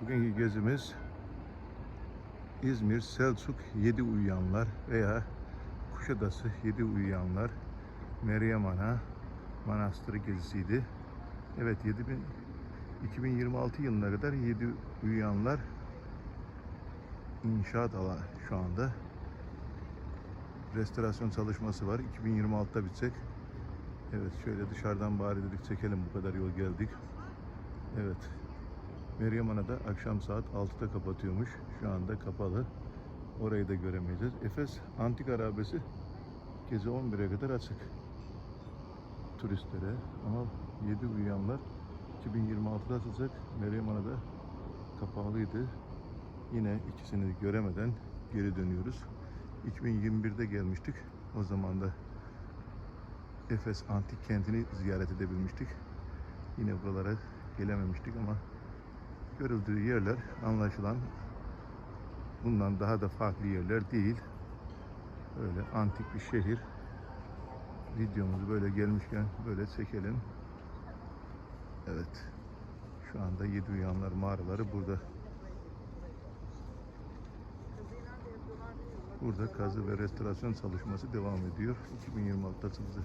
Bugünkü gezimiz İzmir Selçuk Yedi Uyuyanlar veya Kuşadası Yedi Uyuyanlar Meryem Ana Manastırı gezisiydi. Evet 7000 2026 yılına kadar Yedi Uyuyanlar inşaat alanı şu anda. Restorasyon çalışması var. 2026'da bitecek. Evet şöyle dışarıdan bari dedik çekelim bu kadar yol geldik. Evet. Meryem Ana da akşam saat 6'da kapatıyormuş. Şu anda kapalı. Orayı da göremeyeceğiz. Efes Antik Arabesi gece 11'e kadar açık turistlere. Ama 7 uyuyanlar 2026'da açılacak. Meryem Ana da kapalıydı. Yine ikisini göremeden geri dönüyoruz. 2021'de gelmiştik. O zaman da Efes Antik Kenti'ni ziyaret edebilmiştik. Yine buralara gelememiştik ama görüldüğü yerler anlaşılan bundan daha da farklı yerler değil. Öyle antik bir şehir. Videomuzu böyle gelmişken böyle çekelim. Evet. Şu anda Yedi Uyanlar mağaraları burada. Burada kazı ve restorasyon çalışması devam ediyor. 2026'da açılacak.